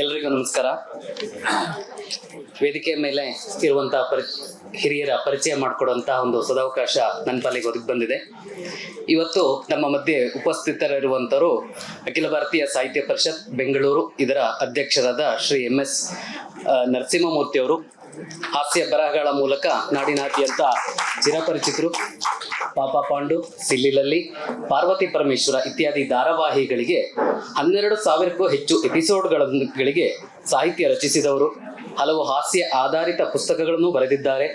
ಎಲ್ರಿಗೂ ನಮಸ್ಕಾರ. ವೇದಿಕೆ ಮೇಲೆ ಇರುವಂತಹ ಪರಿ, ಹಿರಿಯರ ಪರಿಚಯ ಮಾಡಿಕೊಡುವಂತಹ ಒಂದು ಸದಾವಕಾಶ ನನ್ನ ಪಾಲಿಗೆ ಒದಗಿ ಬಂದಿದೆ. ಇವತ್ತು ನಮ್ಮ ಮಧ್ಯೆ ಉಪಸ್ಥಿತರಿರುವಂತರು ಅಖಿಲ ಭಾರತೀಯ ಸಾಹಿತ್ಯ ಪರಿಷತ್, ಬೆಂಗಳೂರು, ಇದರ ಅಧ್ಯಕ್ಷರಾದ ಶ್ರೀ ಎಂ ಎಸ್ ನರಸಿಂಹಮೂರ್ತಿ ಅವರು ಹಾಸ್ಯ ಬರಹಗಳ ಮೂಲಕ ನಾಡಿನಾದ್ಯಂತ ಚಿರಪರಿಚಿತರು ಪಾಪ ಪಾಂಡು ಸಿಲ್ಲಿಲಲ್ಲಿ ಪಾರ್ವತಿ ಪರಮೇಶ್ವರ ಇತ್ಯಾದಿ ಧಾರಾವಾಹಿಗಳಿಗೆ ಹನ್ನೆರಡು ಸಾವಿರಕ್ಕೂ ಹೆಚ್ಚು ಎಪಿಸೋಡ್ಗಳಿಗೆ ಸಾಹಿತ್ಯ ರಚಿಸಿದವರು. ಹಲವು ಹಾಸ್ಯ ಆಧಾರಿತ ಪುಸ್ತಕಗಳನ್ನು ಬರೆದಿದ್ದಾರೆ.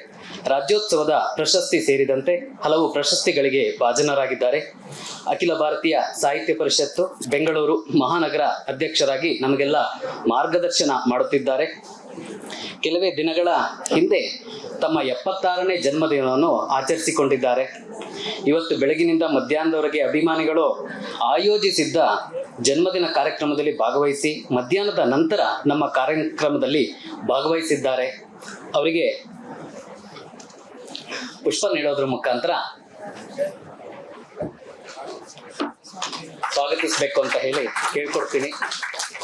ರಾಜ್ಯೋತ್ಸವದ ಪ್ರಶಸ್ತಿ ಸೇರಿದಂತೆ ಹಲವು ಪ್ರಶಸ್ತಿಗಳಿಗೆ ಭಾಜನರಾಗಿದ್ದಾರೆ. ಅಖಿಲ ಭಾರತೀಯ ಸಾಹಿತ್ಯ ಪರಿಷತ್ತು ಬೆಂಗಳೂರು ಮಹಾನಗರ ಅಧ್ಯಕ್ಷರಾಗಿ ನಮಗೆಲ್ಲ ಮಾರ್ಗದರ್ಶನ ಮಾಡುತ್ತಿದ್ದಾರೆ. ಕೆಲವೇ ದಿನಗಳ ಹಿಂದೆ ತಮ್ಮ ಎಪ್ಪತ್ತಾರನೇ ಜನ್ಮದಿನವನ್ನು ಆಚರಿಸಿಕೊಂಡಿದ್ದಾರೆ. ಇವತ್ತು ಬೆಳಗಿನಿಂದ ಮಧ್ಯಾಹ್ನದವರೆಗೆ ಅಭಿಮಾನಿಗಳು ಆಯೋಜಿಸಿದ್ದ ಜನ್ಮದಿನ ಕಾರ್ಯಕ್ರಮದಲ್ಲಿ ಭಾಗವಹಿಸಿ ಮಧ್ಯಾಹ್ನದ ನಂತರ ನಮ್ಮ ಕಾರ್ಯಕ್ರಮದಲ್ಲಿ ಭಾಗವಹಿಸಿದ್ದಾರೆ. ಅವರಿಗೆ ಪುಷ್ಪ ನೀಡೋದ್ರ ಮುಖಾಂತರ ಸ್ವಾಗತಿಸಬೇಕು ಅಂತ ಹೇಳಿ ಕೇಳ್ಕೊಡ್ತೀನಿ.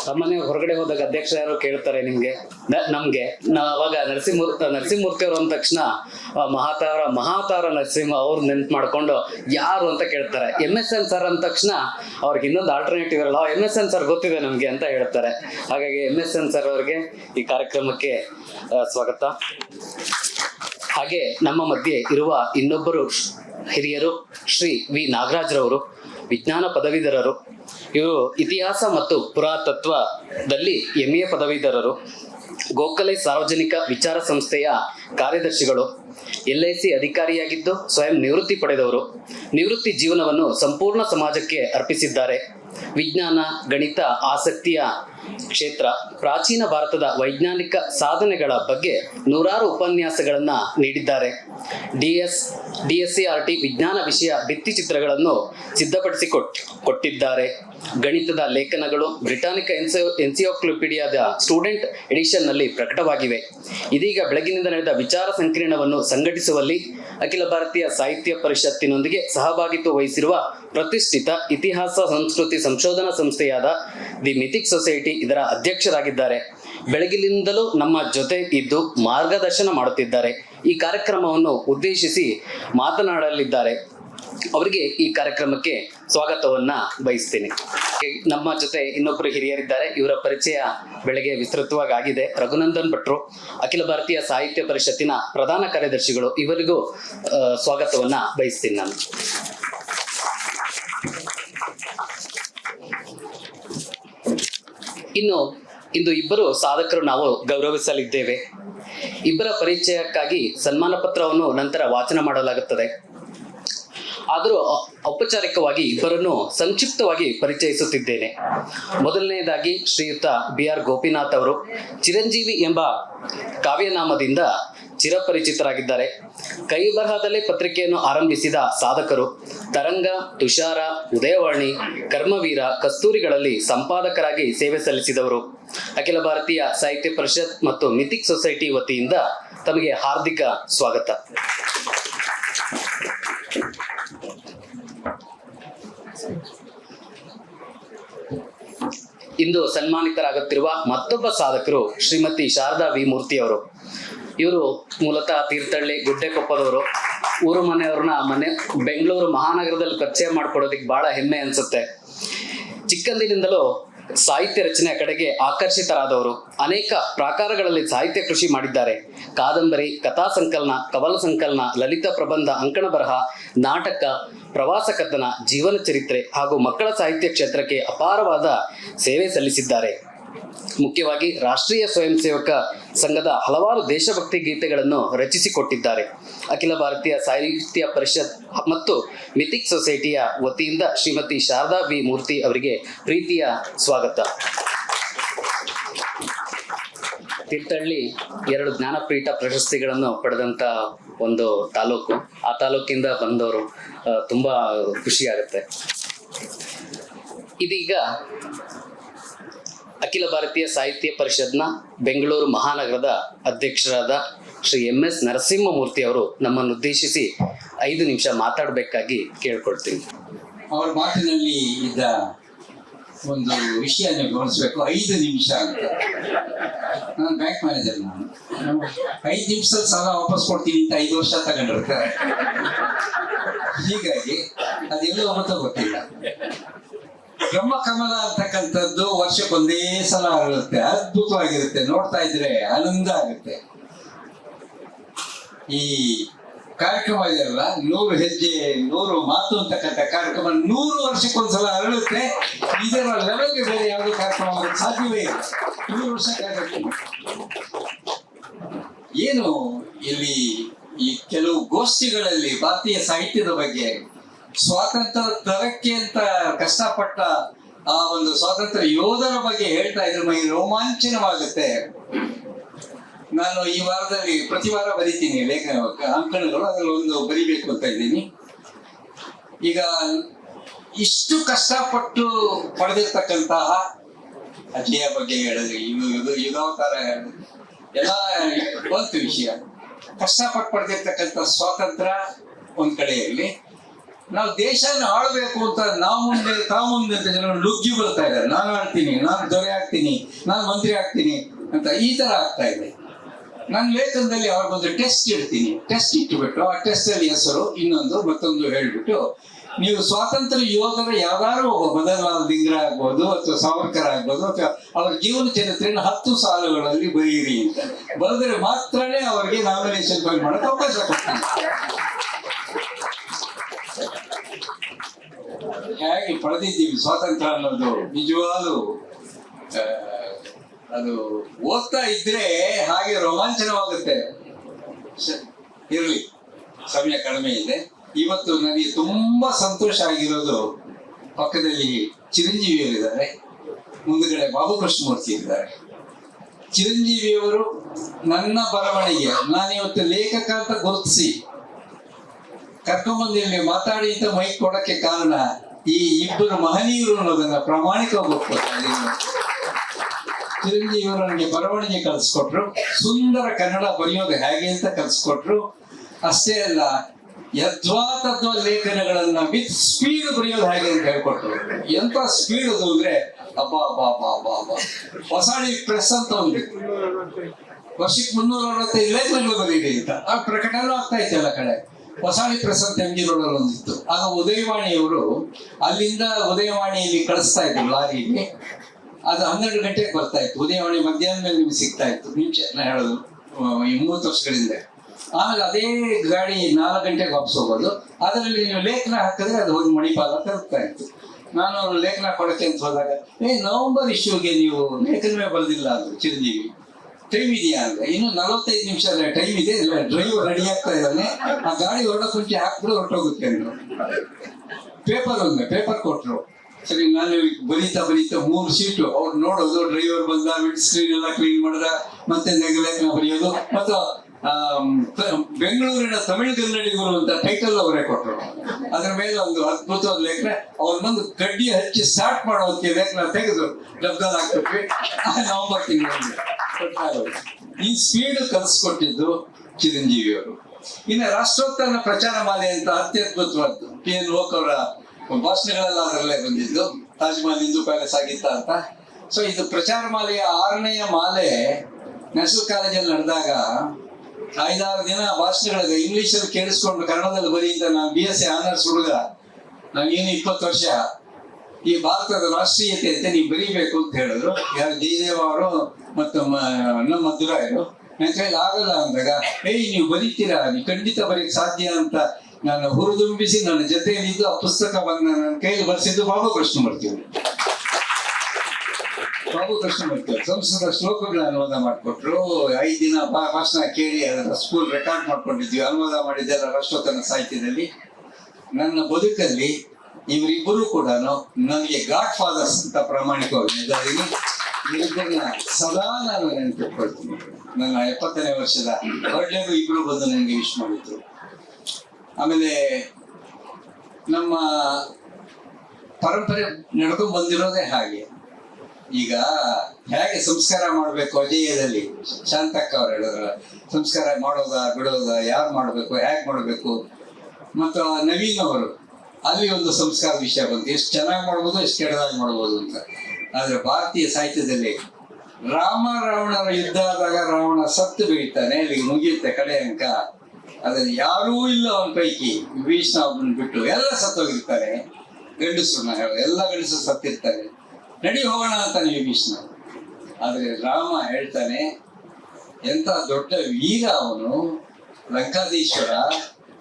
ಸಾಮಾನ್ಯ ಹೊರಗಡೆ ಹೋದಾಗ ಅಧ್ಯಕ್ಷ ಯಾರು ಕೇಳ್ತಾರೆ ನಿಮ್ಗೆ. ನಮ್ಗೆ. ಅವಾಗ ನರಸಿಂಹ ನರಸಿಂಹಮೂರ್ತಿ ಅವರು ಅಂದ ತಕ್ಷಣ ಮಹಾತಾರ ಮಹಾತಾರ ನರಸಿಂಹ ಅವ್ರು ನೆನ್ಪು ಮಾಡ್ಕೊಂಡು ಯಾರು ಅಂತ ಕೇಳ್ತಾರೆ. ಎಂ ಎಸ್ ಎನ್ ಸರ್ ಅಂದ ತಕ್ಷಣ, ಅವ್ರಿಗೆ ಇನ್ನೊಂದು ಆಲ್ಟರ್ನೇಟಿವ್ ಇರಲ್ಲ. ಎಂ ಎಸ್ ಎನ್ ಸರ್ ಗೊತ್ತಿದೆ ನಮ್ಗೆ ಅಂತ ಹೇಳ್ತಾರೆ. ಹಾಗಾಗಿ ಎಂ ಎಸ್ ಎನ್ ಸರ್ ಅವ್ರಿಗೆ ಈ ಕಾರ್ಯಕ್ರಮಕ್ಕೆ ಸ್ವಾಗತ. ಹಾಗೆ ನಮ್ಮ ಮಧ್ಯೆ ಇರುವ ಇನ್ನೊಬ್ಬರು ಹಿರಿಯರು ಶ್ರೀ ವಿ ನಾಗರಾಜ್ರವರು. ವಿಜ್ಞಾನ ಪದವೀಧರರು ಇವರು ಇತಿಹಾಸ ಮತ್ತು ಪುರಾತತ್ವದಲ್ಲಿ ಎಂ ಎ ಪದವೀಧರರು, ಗೋಖಲೆ ಸಾರ್ವಜನಿಕ ವಿಚಾರ ಸಂಸ್ಥೆಯ ಕಾರ್ಯದರ್ಶಿಗಳು ಎಲ್ ಐ ಸಿ ಅಧಿಕಾರಿಯಾಗಿದ್ದು ಸ್ವಯಂ ನಿವೃತ್ತಿ ಪಡೆದವರು. ನಿವೃತ್ತಿ ಜೀವನವನ್ನು ಸಂಪೂರ್ಣ ಸಮಾಜಕ್ಕೆ ಅರ್ಪಿಸಿದ್ದಾರೆ. ವಿಜ್ಞಾನ, ಗಣಿತ, ಆಸಕ್ತಿಯ ಕ್ಷೇತ್ರ ಪ್ರಾಚೀನ ಭಾರತದ ವೈಜ್ಞಾನಿಕ ಸಾಧನೆಗಳ ಬಗ್ಗೆ ನೂರಾರು ಉಪನ್ಯಾಸಗಳನ್ನು ನೀಡಿದ್ದಾರೆ. ಡಿಎಸ್ ಟಿ ವಿಜ್ಞಾನ ವಿಷಯ ಭಿತ್ತಿಚಿತ್ರಗಳನ್ನು ಸಿದ್ಧಪಡಿಸಿ ಕೊಟ್ ಕೊಟ್ಟಿದ್ದಾರೆ ಗಣಿತದ ಲೇಖನಗಳು ಬ್ರಿಟಾನಿಕ ಎನ್ಸೋ, ಎನ್ಸಿಯೋಕ್ಲೋಪಿಡಿಯಾದ ಸ್ಟೂಡೆಂಟ್ ಎಡಿಷನ್ನಲ್ಲಿ ಪ್ರಕಟವಾಗಿವೆ. ಇದೀಗ ಬೆಳಗಿನಿಂದ ನಡೆದ ವಿಚಾರ ಸಂಕಿರಣವನ್ನು ಸಂಘಟಿಸುವಲ್ಲಿ ಅಖಿಲ ಭಾರತೀಯ ಸಾಹಿತ್ಯ ಪರಿಷತ್ತಿನೊಂದಿಗೆ ಸಹಭಾಗಿತ್ವ ವಹಿಸಿರುವ ಪ್ರತಿಷ್ಠಿತ ಇತಿಹಾಸ ಸಂಸ್ಕೃತಿ ಸಂಶೋಧನಾ ಸಂಸ್ಥೆಯಾದ ದಿ ಮಿಥಿಕ್ ಸೊಸೈಟಿ ಇದರ ಅಧ್ಯಕ್ಷರಾಗಿದ್ದಾರೆ. ಬೆಳಗಿನಿಂದಲೂ ನಮ್ಮ ಜೊತೆ ಇದ್ದು ಮಾರ್ಗದರ್ಶನ ಮಾಡುತ್ತಿದ್ದಾರೆ. ಈ ಕಾರ್ಯಕ್ರಮವನ್ನು ಉದ್ದೇಶಿಸಿ ಮಾತನಾಡಲಿದ್ದಾರೆ. ಅವರಿಗೆ ಈ ಕಾರ್ಯಕ್ರಮಕ್ಕೆ ಸ್ವಾಗತವನ್ನ ಬಯಸ್ತೀನಿ. ನಮ್ಮ ಜೊತೆ ಇನ್ನೊಬ್ಬರು ಹಿರಿಯರಿದ್ದಾರೆ. ಇವರ ಪರಿಚಯ ಬೆಳಗ್ಗೆ ವಿಸ್ತೃತವಾಗಿ ಆಗಿದೆ ರಘುನಂದನ್ ಭಟ್ರು, ಅಖಿಲ ಭಾರತೀಯ ಸಾಹಿತ್ಯ ಪರಿಷತ್ತಿನ ಪ್ರಧಾನ ಕಾರ್ಯದರ್ಶಿಗಳು, ಇವರಿಗೂ ಸ್ವಾಗತವನ್ನ ಬಯಸ್ತೀನಿ ನಾನು. ಇನ್ನು ಇಂದು ಇಬ್ಬರು ಸಾಧಕರು ನಾವು ಗೌರವಿಸಲಿದ್ದೇವೆ. ಇಬ್ಬರ ಪರಿಚಯಕ್ಕಾಗಿ ಸನ್ಮಾನ ಪತ್ರವನ್ನು ನಂತರ ವಾಚನ ಮಾಡಲಾಗುತ್ತದೆ. ಆದರೂ ಔಪಚಾರಿಕವಾಗಿ ಇಬ್ಬರನ್ನು ಸಂಕ್ಷಿಪ್ತವಾಗಿ ಪರಿಚಯಿಸುತ್ತಿದ್ದೇನೆ. ಮೊದಲನೆಯದಾಗಿ ಶ್ರೀಯುತ ಬಿ ಆರ್ ಗೋಪಿನಾಥ್ ಅವರು ಚಿರಂಜೀವಿ ಎಂಬ ಕಾವ್ಯನಾಮದಿಂದ ಚಿರಪರಿಚಿತರಾಗಿದ್ದಾರೆ. ಕೈ ಬರಹದಲ್ಲೇ ಪತ್ರಿಕೆಯನ್ನು ಆರಂಭಿಸಿದ ಸಾಧಕರು ತರಂಗ, ತುಷಾರ, ಉದಯವಾಣಿ, ಕರ್ಮವೀರ ಕಸ್ತೂರಿಗಳಲ್ಲಿ ಸಂಪಾದಕರಾಗಿ ಸೇವೆ ಸಲ್ಲಿಸಿದವರು. ಅಖಿಲ ಭಾರತೀಯ ಸಾಹಿತ್ಯ ಪರಿಷತ್ ಮತ್ತು ಮಿಥಿಕ್ ಸೊಸೈಟಿ ವತಿಯಿಂದ ತಮಗೆ ಹಾರ್ದಿಕ ಸ್ವಾಗತ. ಇಂದು ಸನ್ಮಾನಿತರಾಗುತ್ತಿರುವ ಮತ್ತೊಬ್ಬ ಸಾಧಕರು ಶ್ರೀಮತಿ ಶಾರದಾ ವಿ ಮೂರ್ತಿ ಅವರು ಇವರು ಮೂಲತಃ ತೀರ್ಥಹಳ್ಳಿ ಗುಡ್ಡೆಕೊಪ್ಪದವರು. ಊರು ಮನೆಯವ್ರನ್ನ ಮನೆ, ಬೆಂಗಳೂರು ಮಹಾನಗರದಲ್ಲಿ ಪರಿಚಯ ಮಾಡ್ಕೊಡೋದಕ್ಕೆ ಬಹಳ ಹೆಮ್ಮೆ ಅನ್ಸುತ್ತೆ. ಚಿಕ್ಕಂದಿನಿಂದಲೂ ಸಾಹಿತ್ಯ ರಚನೆಯ ಕಡೆಗೆ ಆಕರ್ಷಿತರಾದವರು. ಅನೇಕ ಪ್ರಾಕಾರಗಳಲ್ಲಿ ಸಾಹಿತ್ಯ ಕೃಷಿ ಮಾಡಿದ್ದಾರೆ. ಕಾದಂಬರಿ, ಕಥಾ ಸಂಕಲನ, ಕವಲ ಸಂಕಲನ, ಲಲಿತ ಪ್ರಬಂಧ, ಅಂಕಣ ಬರಹ, ನಾಟಕ, ಪ್ರವಾಸ ಕಥನ, ಜೀವನ ಚರಿತ್ರೆ ಹಾಗೂ ಮಕ್ಕಳ ಸಾಹಿತ್ಯ ಕ್ಷೇತ್ರಕ್ಕೆ ಅಪಾರವಾದ ಸೇವೆ ಸಲ್ಲಿಸಿದ್ದಾರೆ. ಮುಖ್ಯವಾಗಿ ರಾಷ್ಟ್ರೀಯ ಸ್ವಯಂ ಸೇವಕ ಸಂಘದ ಹಲವಾರು ದೇಶಭಕ್ತಿ ಗೀತೆಗಳನ್ನು ರಚಿಸಿಕೊಟ್ಟಿದ್ದಾರೆ. ಅಖಿಲ ಭಾರತೀಯ ಸಾಹಿತ್ಯ ಪರಿಷತ್ ಮತ್ತು ಮಿಥಿಕ್ ಸೊಸೈಟಿಯ ವತಿಯಿಂದ ಶ್ರೀಮತಿ ಶಾರದಾ ವಿ ಮೂರ್ತಿ ಅವರಿಗೆ ಪ್ರೀತಿಯ ಸ್ವಾಗತ. ತೀರ್ಥಹಳ್ಳಿ ಎರಡು ಜ್ಞಾನಪೀಠ ಪ್ರಶಸ್ತಿಗಳನ್ನು ಪಡೆದಂತ ಒಂದು ತಾಲೂಕು. ಆ ತಾಲೂಕಿಂದ ಬಂದವರು ತುಂಬಾ ಖುಷಿ ಖುಷಿಯಾಗುತ್ತೆ. ಇದೀಗ ಅಖಿಲ ಭಾರತೀಯ ಸಾಹಿತ್ಯ ಪರಿಷತ್ನ ಬೆಂಗಳೂರು ಮಹಾನಗರದ ಅಧ್ಯಕ್ಷರಾದ ಶ್ರೀ ಎಂ ಎಸ್ ನರಸಿಂಹಮೂರ್ತಿ ಅವರು ನಮ್ಮನ್ನು ಉದ್ದೇಶಿಸಿ ಐದು ನಿಮಿಷ ಮಾತಾಡಬೇಕಾಗಿ ಕೇಳ್ಕೊಳ್ತೀನಿ. ಅವರ ಮಾತಿನಲ್ಲಿ ಇದ್ದ ಒಂದು ವಿಷಯ ಗಮನಿಸಬೇಕು. ಐದು ನಿಮಿಷ ಅಂತ. ನಾನು ಬ್ಯಾಂಕ್ ಮ್ಯಾನೇಜರ್ ನಾನು. ಐದು ನಿಮಿಷದಲ್ಲಿ ಸಾಲ ವಾಪಸ್ ಕೊಡ್ತೀನಿ ಅಂತ ಐದು ವರ್ಷ ತಗೊಂಡಿರ್ತಾರೆ. ಹೀಗಾಗಿ ಅದೆಲ್ಲ ಗೊತ್ತಿಲ್ಲ. ಬ್ರಹ್ಮ ಕಮಲ ಅಂತಕ್ಕಂಥದ್ದು ವರ್ಷಕ್ಕೊಂದೇ ಸಲ ಅರಳುತ್ತೆ ಅದ್ಭುತವಾಗಿರುತ್ತೆ. ನೋಡ್ತಾ ಇದ್ರೆ ಆನಂದ ಆಗುತ್ತೆ. ಈ ಕಾರ್ಯಕ್ರಮ ಇದೆಯಲ್ಲ ನೂರು ಹೆಜ್ಜೆ, ನೂರು ಮಾತು ಅಂತಕ್ಕಂಥ ಕಾರ್ಯಕ್ರಮ ನೂರು ವರ್ಷಕ್ಕೊಂದ್ಸಲ ಅರಳುತ್ತೆ. ಇದರ ಲೆವೆಲ್ಗೆ ಬೇರೆ ಯಾವುದೇ ಕಾರ್ಯಕ್ರಮ ಸಾಧ್ಯವೇ ಇಲ್ಲ. ನೂರು ವರ್ಷ ಏನು ಇಲ್ಲಿ ಈ ಕೆಲವು ಗೋಷ್ಠಿಗಳಲ್ಲಿ ಭಾರತೀಯ ಸಾಹಿತ್ಯದ ಬಗ್ಗೆ ಸ್ವಾತಂತ್ರ್ಯ ತರಕ್ಕೆ ಅಂತ ಕಷ್ಟಪಟ್ಟ ಆ ಒಂದು ಸ್ವಾತಂತ್ರ್ಯ ಯೋಧರ ಬಗ್ಗೆ ಹೇಳ್ತಾ ಇದ್ರೆ ಮೈ ರೋಮಾಂಚನವಾಗುತ್ತೆ. ನಾನು ಈ ವಾರದಲ್ಲಿ ಪ್ರತಿ ವಾರ ಬರಿತೀನಿ ಲೇಖನ ಅಂಕಣಗಳು, ಅದ್ರಲ್ಲಿ ಒಂದು ಬರಿಬೇಕು ಅಂತ ಇದ್ದೀನಿ. ಈಗ ಇಷ್ಟು ಕಷ್ಟಪಟ್ಟು ಪಡೆದಿರ್ತಕ್ಕಂತಹ ಅಜಯ ಬಗ್ಗೆ ಹೇಳಿದ್ರೆ, ಇದು ಇದು ಯುಗಾವತಾರ ಹೇಳಿದ್ರಿ, ಎಲ್ಲ ವಿಷಯ. ಕಷ್ಟಪಟ್ಟು ಪಡೆದಿರ್ತಕ್ಕಂಥ ಸ್ವಾತಂತ್ರ್ಯ ಒಂದ್ ಕಡೆ ನಾವು ದೇಶನ ಆಳ್ಬೇಕು ಅಂತ ನಾವು ಮುಂದೆ ತಾ ಮುಂದೆ ಅಂತ ಜನರು ನುಗ್ಗಿ ಬರ್ತಾ ಇದ್ದಾರೆ. ನಾನು ಆಳ್ತೀನಿ, ನಾನು ದೊರೆ ಆಗ್ತೀನಿ, ನಾನು ಮಂತ್ರಿ ಆಗ್ತೀನಿ ಅಂತ ಈ ತರ ಆಗ್ತಾ ಇದೆ. ನನ್ನ ಲೇಖನದಲ್ಲಿ ಅವ್ರಿಗೊಂದು ಟೆಸ್ಟ್ ಇಡ್ತೀನಿ. ಟೆಸ್ಟ್ ಇಟ್ಬಿಟ್ಟು ಆ ಟೆಸ್ಟ್ ಅಲ್ಲಿ ಹೆಸರು, ಇನ್ನೊಂದು, ಮತ್ತೊಂದು ಹೇಳ್ಬಿಟ್ಟು, ನೀವು ಸ್ವಾತಂತ್ರ್ಯ ಯೋಧರ ಯಾವ್ದಾದ್ರು ಒಬ್ಬ ಮದನಲಾಲ್ ದಿಂಗ್ರ ಆಗ್ಬೋದು ಅಥವಾ ಸಾವರ್ಕರ್ ಆಗ್ಬೋದು ಅಥವಾ ಅವ್ರ ಜೀವನ ಚರಿತ್ರೆಯನ್ನು ಹತ್ತು ಸಾಲುಗಳಲ್ಲಿ ಬರೆಯಿರಿ ಅಂತ. ಬರೆದ್ರೆ ಮಾತ್ರನೇ ಅವರಿಗೆ ನಾಮಿನೇಷನ್ ಫೈಲ್ ಮಾಡಕ್ಕೆ ಅವಕಾಶ ಕೊಡ್ತೀನಿ. ಹೇಗೆ ಪಡೆದಿದ್ದೀವಿ ಸ್ವಾತಂತ್ರ್ಯ ಅನ್ನೋದು ನಿಜವಾದ ಅದು ಓದ್ತಾ ಇದ್ರೆ ಹಾಗೆ ರೋಮಾಂಚನವಾಗುತ್ತೆ. ಇರ್ಲಿ, ಸಮಯ ಕಡಿಮೆ ಇದೆ. ಇವತ್ತು ನನಗೆ ತುಂಬಾ ಸಂತೋಷ ಆಗಿರೋದು ಪಕ್ಕದಲ್ಲಿ ಚಿರಂಜೀವಿಯವರಿದ್ದಾರೆ ಮುಂದುಗಡೆ ಬಾಬು ಕೃಷ್ಣಮೂರ್ತಿ ಇದ್ದಾರೆ ಚಿರಂಜೀವಿಯವರು ನನ್ನ ಬರವಣಿಗೆ ನಾನಿವತ್ತು ಲೇಖಕ ಅಂತ ಗುರುತಿಸಿ ಕರ್ಕೊಂಬಂದು ಇಲ್ಲಿ ಮಾತಾಡಿ ಅಂತ ಮೈಕ್ ಕೊಡಕ್ಕೆ ಕಾರಣ ಈ ಇಬ್ಬರು ಮಹನೀಯರು ಅನ್ನೋದನ್ನ ಪ್ರಾಮಾಣಿಕವಾಗಿ ಒಪ್ಕೊತಾ ಇದ್ದೀನಿ. ಚಿರಂಜೀವಿಯವರು ನನಗೆ ಬರವಣಿಗೆ ಕಲಿಸ್ಕೊಟ್ರು. ಸುಂದರ ಕನ್ನಡ ಬರೆಯೋದು ಹೇಗೆ ಅಂತ ಕಲಿಸ್ಕೊಟ್ರು. ಅಷ್ಟೇ ಅಲ್ಲ ಯದ್ವಾ ತದ್ವಾ ಲೇಖನಗಳನ್ನ ವಿತ್ ಸ್ಪೀಡ್ ಬರೆಯೋದು ಹೇಗೆ ಅಂತ ಹೇಳ್ಕೊಟ್ರು. ಎಂತ ಸ್ಪೀಡ್ ಅದು ಅಂದ್ರೆ, ಅಬ್ಬಾ ಅಬ್ಬಾ ಅಬ್ಬಾ ಅಬ್ಬಾ ಅಬ್ಬಾ. ಹೊಸಾಳಿ ಪ್ರೆಸ್ ಅಂತ ಒಂದು. ವರ್ಷಕ್ಕೆ ಮುನ್ನೂರ ಅರವತ್ತೈದು ಲೇಖನಗಳು ಬರೀರಿ ಅಂತ ಆ ಪ್ರಕಟಣೆ ಆಗ್ತಾ ಇತ್ತು ಎಲ್ಲ ಕಡೆ ಹೊಸಾಳಿ ಪ್ರಸಾದ್ ರೋಡಲ್ಲಿ ಒಂದಿತ್ತು ಆಗ ಉದಯವಾಣಿಯವರು ಅಲ್ಲಿಂದ ಉದಯವಾಣಿಯಲ್ಲಿ ಕಳಿಸ್ತಾ ಇದ್ರು ಲಾರಿಯಲ್ಲಿ. ಅದು ಹನ್ನೆರಡು ಗಂಟೆಗೆ ಬರ್ತಾ ಇತ್ತು. ಉದಯವಾಣಿ ಮಧ್ಯಾಹ್ನ ಮೇಲೆ ನಿಮ್ಗೆ ಸಿಗ್ತಾ ಇತ್ತು. ನಾ ಹೇಳೋದು ಈ ಮೂವತ್ತು ವರ್ಷಗಳಿಂದ. ಆಮೇಲೆ ಅದೇ ಗಾಡಿ ನಾಲ್ಕು ಗಂಟೆಗೆ ವಾಪಸ್ ಹೋಗೋದು. ಅದರಲ್ಲಿ ನೀವು ಲೇಖನ ಹಾಕಿದ್ರೆ ಅದು ಹೋಗಿ ಮಣಿಪಾಲ ತಲುಪ್ತಾ ಇತ್ತು. ನಾನು ಅವ್ರು ಲೇಖನ ಕೊಡಕ್ಕೆ ಅಂತ ಹೋದಾಗ, ಏ, ನವಂಬರ್ ಇಶ್ಯೂಗೆ ನೀವು ಲೇಖನವೇ ಬರೆದಿಲ್ಲ ಅದು ಚಿರಂಜೀವಿ. ಟೈಮ್ ಇದೆಯಾ ಅಂದ್ರೆ ಇನ್ನು ನಲವತ್ತೈದು ನಿಮಿಷ ಟೈಮ್ ಇದೆ. ಡ್ರೈವರ್ ರೆಡಿ ಆಗ್ತಾ ಇದ್ದಾನೆ. ಆ ಗಾಡಿ ಹೊರಡೋ ಮುಂಚೆ ಹಾಕ್ಬಿಟ್ಟು ಹೊರಟೋಗುತ್ತೆ ಅಂದ್ರು. ಪೇಪರ್ ಒಂದು ಪೇಪರ್ ಕೊಟ್ರು. ಸರಿ, ನಾನು ಬರೀತಾ ಬರೀತಾ ಮೂರು ಸೀಟು ಅವ್ರು ನೋಡೋದು ಡ್ರೈವರ್ ಬಂದ ವಿಂಡ್ ಸ್ಕ್ರೀನ್ ಎಲ್ಲ ಕ್ಲೀನ್ ಮಾಡ್ದ, ಮತ್ತೆ ನೆಗಲೇಟ್ ಬರೆಯೋದು ಮತ್ತು ಬೆಂಗಳೂರಿನ ತಮಿಳು ತಮಿಳುಗನ್ನಡಿಗರು ಅಂತ ಟೈಟಲ್ ಅವರೇ ಕೊಟ್ಟರು. ಅದ್ರ ಮೇಲೆ ಒಂದು ಅದ್ಭುತವಾದ ಲೇಖನ, ಅವ್ರ ಬಂದು ಕಡ್ಡಿ ಹಚ್ಚಿ ಸ್ಟಾರ್ಟ್ ಮಾಡೋದಕ್ಕೆ ಲೇಖನ ತೆಗೆದು ಡಬ್ದಲ್ಲಿ ಹಾಕ್ಬಿಟ್ವಿ. ನವಂಬರ್ ತಿಂಗಳಲ್ಲಿ ಈ ಸ್ಪೀಡ್ ಕಲಿಸ್ಕೊಟ್ಟಿದ್ದು ಚಿರಂಜೀವಿ ಅವರು ಇನ್ನು ರಾಷ್ಟ್ರೋತ್ಥಾನ ಪ್ರಚಾರ ಮಾಲೆ ಅಂತ ಅತ್ಯದ್ಭುತವಾದ್ದು. ಪಿ ಎನ್ ಲೋಕ್ ಅವರ ಭಾಷಣಗಳೆಲ್ಲ ಅದರಲ್ಲೇ ಬಂದಿದ್ದು. ತಾಜ್ ಮಹಲ್ ಹಿಂದೂ ಪ್ಯಾಲೇಸ್ ಆಗಿತ್ತ ಅಂತ. ಸೊ ಇದು ಪ್ರಚಾರ ಮಾಲೆಯ ಆರನೆಯ ಮಾಲೆ ನ್ಯಾಷನಲ್ ಕಾಲೇಜಲ್ಲಿ ನಡೆದಾಗ ಐದಾರು ದಿನ ಭಾಷಣಗಳಿಗೆ ಇಂಗ್ಲಿಷ್ ಅಲ್ಲಿ ಕೇಳಿಸ್ಕೊಂಡು ಕನ್ನಡದಲ್ಲಿ ಅಂತ ನಾನು ಬಿ ಎಸ್ ಸಿ ಆನರ್ಸ್ ಹುಡುಗ. ನನಗೇನು ಇಪ್ಪತ್ತು ವರ್ಷ. ಈ ಭಾರತದ ರಾಷ್ಟ್ರೀಯತೆ ಅಂತ ನೀವು ಬರೀಬೇಕು ಅಂತ ಹೇಳಿದ್ರು. ಯಾರು ಜಯದೇವ ಅವರು ಮತ್ತು ನಮ್ಮ ಮಧುರಾಯರು ನನ್ನ ಕೈಲಿ ಆಗಲ್ಲ ಅಂದಾಗ, ಏಯ್, ನೀವು ಬರೀತೀರಾ? ನೀವು ಖಂಡಿತ ಬರೀಕ್ ಸಾಧ್ಯ ಅಂತ ನಾನು ಹುರಿದುಂಬಿಸಿ ನನ್ನ ಜೊತೆಯಲ್ಲಿದ್ದು ಆ ಪುಸ್ತಕವನ್ನು ನನ್ನ ಕೈಯಲ್ಲಿ ಬರೆಸಿದ್ದು ಬಾಬು ಕೃಷ್ಣ ಮಾಡ್ತೀವಿ ಬಾಬು ಕೃಷ್ಣ ಮಾಡ್ತೀವಿ ಸಂಸ್ಕೃತ ಶ್ಲೋಕಗಳ ಅನುವಾದ ಮಾಡಿಕೊಟ್ರು. ಐದು ದಿನ ಭಾಷಣ ಕೇಳಿ ಅದನ್ನ ಸ್ಕೂಲ್ ರೆಕಾರ್ಡ್ ಮಾಡ್ಕೊಂಡಿದ್ವಿ. ಅನುವಾದ ಮಾಡಿದ್ದೆಲ್ಲ ರಾಷ್ಟ್ರೋತ್ತನ ಸಾಹಿತ್ಯದಲ್ಲಿ. ನನ್ನ ಬದುಕಲ್ಲಿ ಇವರಿಬ್ಬರು ಕೂಡ ನನಗೆ ಗಾಡ್ ಫಾದರ್ಸ್ ಅಂತ ಪ್ರಾಮಾಣಿಕವಾಗಿ ಇವರಿಬ್ಬರನ್ನ ಸದಾ ನಾನು ನೆನಪಿಟ್ಕೊಳ್ತೀನಿ. ನನ್ನ ಎಪ್ಪತ್ತನೇ ವರ್ಷದ ಬರ್ಡೇಗೂ ಇಬ್ಬರು ಬಂದು ನನಗೆ ವಿಶ್ ಮಾಡಿದ್ರು. ಆಮೇಲೆ ನಮ್ಮ ಪರಂಪರೆ ನಡೆದು ಬಂದಿರೋದೇ ಹಾಗೆ. ಈಗ ಹೇಗೆ ಸಂಸ್ಕಾರ ಮಾಡಬೇಕು ಅಜೇಯದಲ್ಲಿ? ಶಾಂತಕ್ಕ ಅವ್ರು ಹೇಳಿದ್ರ, ಸಂಸ್ಕಾರ ಮಾಡೋದ, ಬಿಡೋದ, ಯಾರು ಮಾಡಬೇಕು, ಹೇಗೆ ಮಾಡಬೇಕು? ಮತ್ತು ನವೀನ್ ಅವರು, ಅಲ್ಲಿ ಒಂದು ಸಂಸ್ಕಾರ ವಿಷಯ ಬಂತು. ಎಷ್ಟು ಚೆನ್ನಾಗಿ ಮಾಡ್ಬೋದು, ಎಷ್ಟು ಕೆಡದಾಗಿ ಮಾಡ್ಬೋದು ಅಂತ. ಆದರೆ ಭಾರತೀಯ ಸಾಹಿತ್ಯದಲ್ಲಿ ರಾಮ, ರಾವಣರ ಯುದ್ಧ ಆದಾಗ ರಾವಣ ಸತ್ತು ಬೀಳ್ತಾನೆ, ಅಲ್ಲಿಗೆ ಮುಗಿಯುತ್ತೆ ಕಡೆ ಅಂಕ. ಅದ್ರಲ್ಲಿ ಯಾರೂ ಇಲ್ಲ ಅವನ ಪೈಕಿ ವಿಭೀಷಣ ಒಬ್ಬನ ಬಿಟ್ಟು ಎಲ್ಲ ಸತ್ತೋಗಿರ್ತಾರೆ. ಗಂಡಸರು ಹೇಳ ಎಲ್ಲ ಗಂಡಸರು ಸತ್ತಿರ್ತಾರೆ. ನಡಿ ಹೋಗೋಣ ಅಂತಾನೆ ವಿಭೀಷಣ. ಆದರೆ ರಾಮ ಹೇಳ್ತಾನೆ ಎಂತ ದೊಡ್ಡ ವೀರ ಅವನು ಲಂಕಾದೀಶ್ವರ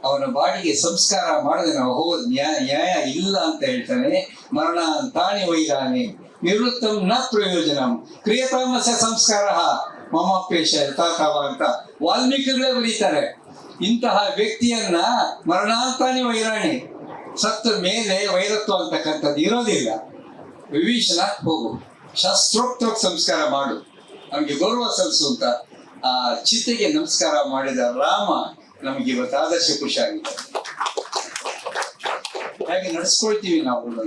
ಅವನ ಬಾಡಿಗೆ ಸಂಸ್ಕಾರ ಮಾಡದೆ ನಾವು ಹೋಗೋದು ನ್ಯಾಯ ನ್ಯಾಯ ಇಲ್ಲ ಅಂತ ಹೇಳ್ತಾನೆ, ಮರಣ ತಾಣಿ ಒಯ್ದಾನೆ ನಿವೃತ್ತಂ ನ ಪ್ರಯೋಜನ, ಕ್ರಿಯತಾಮಸ ಸಂಸ್ಕಾರ ಮಮಪೇಶ ಯಥಾತವ ಅಂತ ವಾಲ್ಮೀಕಿಗಳೇ ಬರೀತಾರೆ. ಇಂತಹ ವ್ಯಕ್ತಿಯನ್ನ ಮರಣಾಂತಾನಿ ವೈರಾಣಿ ಸತ್ತ ಮೇಲೆ ವೈರತ್ವ ಅಂತಕ್ಕಂಥದ್ದು ಇರೋದಿಲ್ಲ. ವಿಭೀಷಣ ಹೋಗು ಶಾಸ್ತ್ರೋಕ್ತ ಸಂಸ್ಕಾರ ಮಾಡು. ನಮಗೆ ಗೌರವ ಸಲ್ಲಿಸು ಅಂತ ಆ ಚಿತೆಗೆ ನಮಸ್ಕಾರ ಮಾಡಿದ ರಾಮ ನಮಗೆ ಇವತ್ತು ಆದರ್ಶ ಖುಷಿಯಾಗಿದೆ ಹಾಗೆ ನಡೆಸ್ಕೊಳ್ತೀವಿ ನಾವು.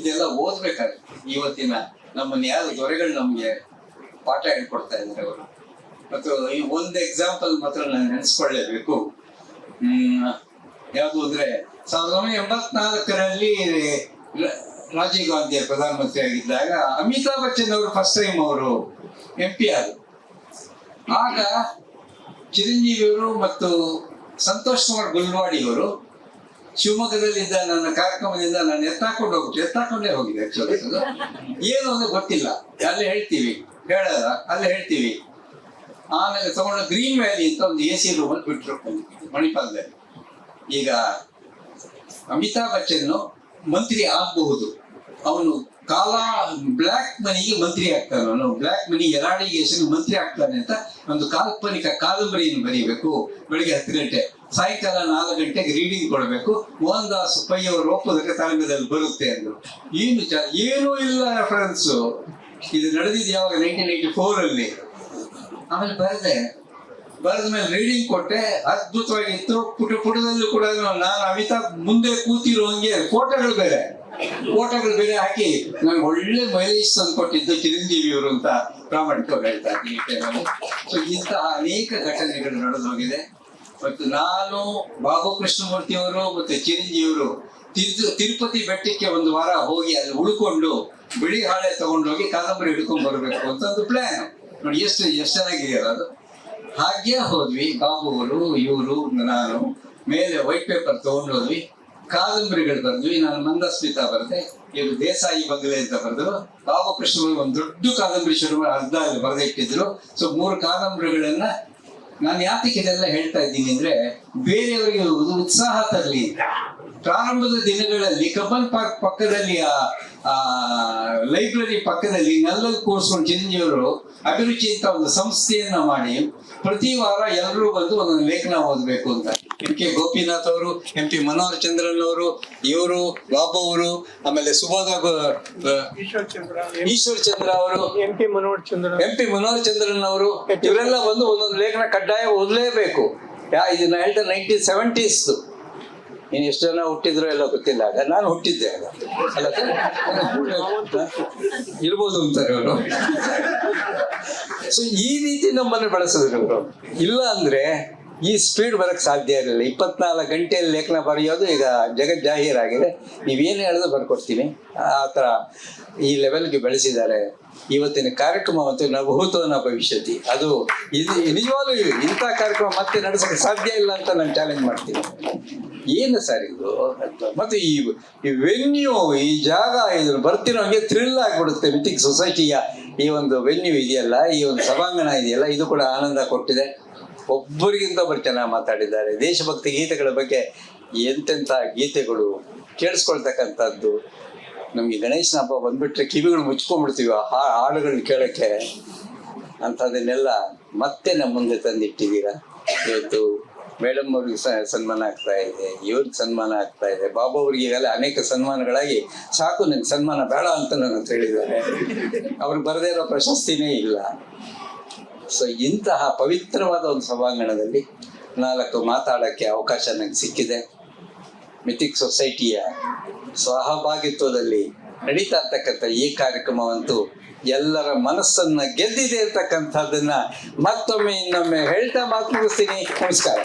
ಇದೆಲ್ಲ ಓದ್ಬೇಕಾದ್ರೆ ಇವತ್ತಿನ ನಮ್ಮನ್ನ ಯಾರು ದೊರೆಗಳು ನಮಗೆ ಪಾಠ ಹೇಳ್ಕೊಡ್ತಾ ಇದ್ದಾರೆ ಅವರು. ಮತ್ತು ಈ ಒಂದು ಎಕ್ಸಾಂಪಲ್ ಮಾತ್ರ ನಾನು ನೆನೆಸ್ಕೊಳ್ಳೇಬೇಕು. ಯಾವುದು ಅಂದ್ರೆ ಸಾವಿರದ ಒಂಬೈನೂರ ಎಂಬತ್ನಾಲ್ಕರಲ್ಲಿ ರಾಜೀವ್ ಗಾಂಧಿ ಪ್ರಧಾನಮಂತ್ರಿ ಆಗಿದ್ದಾಗ ಅಮಿತಾಬ್ ಬಚ್ಚನ್ ಅವರು ಫಸ್ಟ್ ಟೈಮ್ ಅವರು ಎಂ ಪಿ ಆದರು. ಆಗ ಚಿರಂಜೀವಿಯವರು ಮತ್ತು ಸಂತೋಷ್ ಕುಮಾರ್ ಗುಲ್ವಾಡಿ ಅವರು ಶಿವಮೊಗ್ಗದಲ್ಲಿದ್ದ ನನ್ನ ಕಾರ್ಯಕ್ರಮದಿಂದ ನಾನು ಎತ್ತಾಕೊಂಡು ಹೋಗ್ಬಿಟ್ಟು ಎತ್ತಾಕೊಂಡೇ ಹೋಗಿದೆ ಆಕ್ಚುಲಿ ಏನು ಅಂದ್ರೆ ಗೊತ್ತಿಲ್ಲ. ಅಲ್ಲೇ ಹೇಳ್ತೀವಿ. ಹೇಳಲ್ಲ ಅಲ್ಲೇ ಹೇಳ್ತೀವಿ. ಆಮೇಲೆ ತಗೊಂಡು ಗ್ರೀನ್ ವ್ಯಾಲಿ ಅಂತ ಒಂದು ಎ ಸಿ ರೂಮ್ ಅಲ್ಲಿ ಬಿಟ್ಟರು ಮಣಿಪಾಲದಲ್ಲಿ. ಈಗ ಅಮಿತಾಬ್ ಬಚ್ಚನ್ ಮಂತ್ರಿ ಆಗಬಹುದು. ಅವನು ಕಾಲ ಬ್ಲ್ಯಾಕ್ ಮನಿಗೆ ಮಂತ್ರಿ ಆಗ್ತಾನೆ. ಅವನು ಬ್ಲ್ಯಾಕ್ ಮನಿ ಎರಾಡಿಗೇಷನ್ ಮಂತ್ರಿ ಆಗ್ತಾನೆ ಅಂತ ಒಂದು ಕಾಲ್ಪನಿಕ ಕಾದಂಬರಿಯನ್ನು ಬರೀಬೇಕು. ಬೆಳಿಗ್ಗೆ ಹತ್ತು ಗಂಟೆ. ಸಾಯಂಕಾಲ ನಾಲ್ಕು ಗಂಟೆಗೆ ರೀಡಿಂಗ್ ಕೊಡಬೇಕು. ಮೋಹನ್ ದಾಸ್ ಪೈ ಒಪ್ಪೋದಕ್ಕೆ ತರಂಗದಲ್ಲಿ ಬರುತ್ತೆ ಅಂದ್ರು. ಏನು ಏನೂ ಇಲ್ಲ ರೆಫರೆನ್ಸ್ ಇದು ನಡೆದಿದ್ದು ಯಾವಾಗ? ನೈನ್ಟೀನ್ ಏಯ್ಟಿ ಫೋರ್ ಅಲ್ಲಿ. ಆಮೇಲೆ ಬರೆದೆ. ಬರೆದ ಮೇಲೆ ರೀಡಿಂಗ್ ಕೊಟ್ಟೆ, ಅದ್ಭುತವಾಗಿತ್ತು. ಪುಟ ಪುಟದಲ್ಲೂ ಕೂಡ ನಾನು ಅಮಿತಾಬ್ ಮುಂದೆ ಕೂತಿರೋ ಹಂಗೆ ಫೋಟೋಗಳು ಬೇರೆ. ಫೋಟೋಗಳು ಬೇರೆ ಹಾಕಿ ನಂಗೆ ಒಳ್ಳೆ ಮೈಲೇಜ್ ತಂದು ಕೊಟ್ಟಿದ್ದು ಚಿರಂಜೀವಿಯವರು ಅಂತ ಪ್ರಾಮಾಣಿಕವಾಗಿ ಹೇಳ್ತಾ ಟೈಮಲ್ಲಿ. ಸೊ ಇಂತಹ ಅನೇಕ ಘಟನೆಗಳು ನಡೆದು ಹೋಗಿದೆ. ಮತ್ತು ನಾನು ಬಾಬು ಕೃಷ್ಣಮೂರ್ತಿ ಅವರು ಮತ್ತೆ ಚಿರಂಜೀವಿಯವರು ತಿರು ತಿರುಪತಿ ಬೆಟ್ಟಕ್ಕೆ ಒಂದು ವಾರ ಹೋಗಿ ಅಲ್ಲಿ ಉಳ್ಕೊಂಡು ಬಿಳಿ ಹಾಳೆ ತಗೊಂಡೋಗಿ ಕಾದಂಬರಿ ಹಿಡ್ಕೊಂಡ್ ಬರಬೇಕು ಅಂತ ಒಂದು ಪ್ಲಾನ್ ನೋಡಿ, ಎಷ್ಟು ಎಷ್ಟು ಚೆನ್ನಾಗಿದೆಯಲ್ಲ ಅದು? ಹಾಗೆ ಹೋದ್ವಿ, ಬಾಬುಗಳು, ಇವರು, ನಾನು, ಮೇಲೆ ವೈಟ್ ಪೇಪರ್ ತಗೊಂಡೋದ್ವಿ, ಕಾದಂಬರಿಗಳು ಬರೆದ್ವಿ, ನಾನು ಮಂದಸ್ಮಿತಾ ಬರೆದೆ, ಇವರು ದೇಸಾಯಿ ಬಂಗಲೆ ಅಂತ ಬರೆದ್ರು ಬಾಬು ಕೃಷ್ಣ ಒಂದು ದೊಡ್ಡ ಕಾದಂಬರಿ ಶುರು ಅರ್ಧ ಅಲ್ಲಿ ಬರೆದಿಟ್ಟಿದ್ರು ಸೊ ಮೂರು ಕಾದಂಬರಿಗಳನ್ನ ನಾನು ಯಾತಕ್ಕೆ ಇದೆಲ್ಲ ಹೇಳ್ತಾ ಇದ್ದೀನಿ ಅಂದ್ರೆ, ಬೇರೆಯವರಿಗೆ ಒಂದು ಉತ್ಸಾಹ ತರಲಿ ಪ್ರಾರಂಭದ ದಿನಗಳಲ್ಲಿ ಕಬ್ಬನ್ ಪಾರ್ಕ್ ಪಕ್ಕದಲ್ಲಿ ಆ ಲೈಬ್ರರಿ ಪಕ್ಕದಲ್ಲಿ ನೆಲ್ಲಲ್ಲಿ ಕೂರಿಸ್ಕೊಂಡು ಚಿರಂಜೀವರು ಅಭಿರುಚಿ ಅಂತ ಒಂದು ಸಂಸ್ಥೆಯನ್ನ ಮಾಡಿ ಪ್ರತಿ ವಾರ ಎಲ್ಲರೂ ಬಂದು ಒಂದೊಂದು ಲೇಖನ ಓದಬೇಕು ಅಂತ. ಎಂ ಕೆ ಗೋಪಿನಾಥ್ ಅವರು ಎಂ ಪಿ ಮನೋಹರ್ ಚಂದ್ರನ್ ಅವರು ಇವರು ಬಾಬು ಅವರು ಆಮೇಲೆ ಸುಬೋಧ ಗೋ- ಈಶ್ವರ್ ಚಂದ್ರ ಈಶ್ವರ್ ಚಂದ್ರ ಅವರು M P Manohar Chandra M P Manohar Chandran ಅವರು ಇವರೆಲ್ಲ ಬಂದು ಒಂದೊಂದು ಲೇಖನ ಕಡ್ಡಾಯ ಓದಲೇಬೇಕು. ಯಾ ಇದನ್ನ ಹೇಳ್ತಾರೆ ನೈನ್ಟೀನ್ ಸೆವೆಂಟೀಸ್ ಇನ್ನು ಎಷ್ಟು ಜನ ಹುಟ್ಟಿದ್ರು ಎಲ್ಲ ಗೊತ್ತಿಲ್ಲ. ಆಗ ನಾನು ಹುಟ್ಟಿದ್ದೆ. ಆಗ ಅಲ್ಲ? ಇರ್ಬೋದು ಅಂತಾರೆ ಅವರು ಸೊ ಈ ರೀತಿ ನಮ್ಮನ್ನು ಬಳಸಿದ್ರು ಅವರು ಇಲ್ಲ ಅಂದ್ರೆ ಈ ಸ್ಪೀಡ್ ಬರಕ್ ಸಾಧ್ಯ ಇರಲಿಲ್ಲ. ಇಪ್ಪತ್ನಾಲ್ಕು ಗಂಟೆಯಲ್ಲಿ ಲೇಖನ ಬರೆಯೋದು ಈಗ ಜಗತ್ ಜಾಹೀರಾಗಿದೆ. ನೀವೇನು ಹೇಳಿದ್ರು ಬರ್ಕೊಡ್ತೀನಿ. ಆ ಥರ ಈ ಲೆವೆಲ್ಗೆ ಬೆಳೆಸಿದ್ದಾರೆ. ಇವತ್ತಿನ ಕಾರ್ಯಕ್ರಮ ಮತ್ತು ನಭೂತ ಭವಿಷ್ಯತಿ ಅದು ಇದು ನಿಜವಾಗ್ಲೂ ಇಂಥ ಕಾರ್ಯಕ್ರಮ ಮತ್ತೆ ನಡೆಸಕ್ಕೆ ಸಾಧ್ಯ ಇಲ್ಲ ಅಂತ ನಾನು ಚಾಲೆಂಜ್ ಮಾಡ್ತೀನಿ. ಏನು ಸರ್ ಇದು? ಮತ್ತು ಈ ವೆನ್ಯೂ ಈ ಜಾಗ ಇದನ್ನು ಬರ್ತಿರೋಂಗೆ ಥ್ರಿಲ್ ಆಗಿಬಿಡುತ್ತೆ ಮಿಥಿಕ್ ಸೊಸೈಟಿಯ ಈ ಒಂದು ವೆನ್ಯೂ ಇದೆಯಲ್ಲ, ಈ ಒಂದು ಸಭಾಂಗಣ ಇದೆಯಲ್ಲ, ಇದು ಕೂಡ ಆನಂದ ಕೊಟ್ಟಿದೆ. ಒಬ್ಬರಿಗಿಂತ ಒಬ್ಬರು ಚೆನ್ನಾಗಿ ಮಾತಾಡಿದ್ದಾರೆ. ದೇಶಭಕ್ತಿ ಗೀತೆಗಳ ಬಗ್ಗೆ ಎಂತೆಂಥ ಗೀತೆಗಳು ಕೇಳಿಸ್ಕೊಳ್ತಕ್ಕಂಥದ್ದು. ನಮಗೆ ಗಣೇಶನ ಹಬ್ಬ ಬಂದುಬಿಟ್ರೆ ಕಿವಿಗಳು ಮುಚ್ಕೊಂಡ್ಬಿಡ್ತೀವಿ ಆ ಹಾಡುಗಳನ್ನ ಕೇಳೋಕ್ಕೆ. ಅಂಥದ್ದನ್ನೆಲ್ಲ ಮತ್ತೆ ನಮ್ಮ ಮುಂದೆ ತಂದಿಟ್ಟಿದ್ದೀರಾ? ಇವತ್ತು ಮೇಡಮ್ ಅವ್ರಿಗೆ ಸನ್ಮಾನ ಆಗ್ತಾ ಇದೆ, ಇವ್ರಿಗೆ ಸನ್ಮಾನ ಆಗ್ತಾ ಇದೆ. ಬಾಬು ಅವ್ರಿಗೆ ಅನೇಕ ಸನ್ಮಾನಗಳಾಗಿ ಸಾಕು ನನಗೆ ಸನ್ಮಾನ ಬೇಡ ಅಂತ ನನ್ನ ಹೇಳಿದ್ದಾರೆ. ಅವ್ರಿಗೆ ಬರದೇ ಇರೋ ಪ್ರಶಸ್ತಿನೇ ಇಲ್ಲ. ಸೊ ಇಂತಹ ಪವಿತ್ರವಾದ ಒಂದು ಸಭಾಂಗಣದಲ್ಲಿ ನಾಲ್ಕು ಮಾತಾಡೋಕ್ಕೆ ಅವಕಾಶ ನನಗೆ ಸಿಕ್ಕಿದೆ. ಮಿಥಿಕ್ ಸೊಸೈಟಿಯ ಸಹಭಾಗಿತ್ವದಲ್ಲಿ ನಡೀತಾ ಇರ್ತಕ್ಕಂಥ ಈ ಕಾರ್ಯಕ್ರಮವಂತೂ ಎಲ್ಲರ ಮನಸ್ಸನ್ನ ಗೆದ್ದಿದೆ ಇರ್ತಕ್ಕಂಥದ್ದನ್ನ ಮತ್ತೊಮ್ಮೆ ಇನ್ನೊಮ್ಮೆ ಹೇಳ್ತಾ ಮಾತು ಮುಗಿಸ್ತೀನಿ ನಮಸ್ಕಾರ.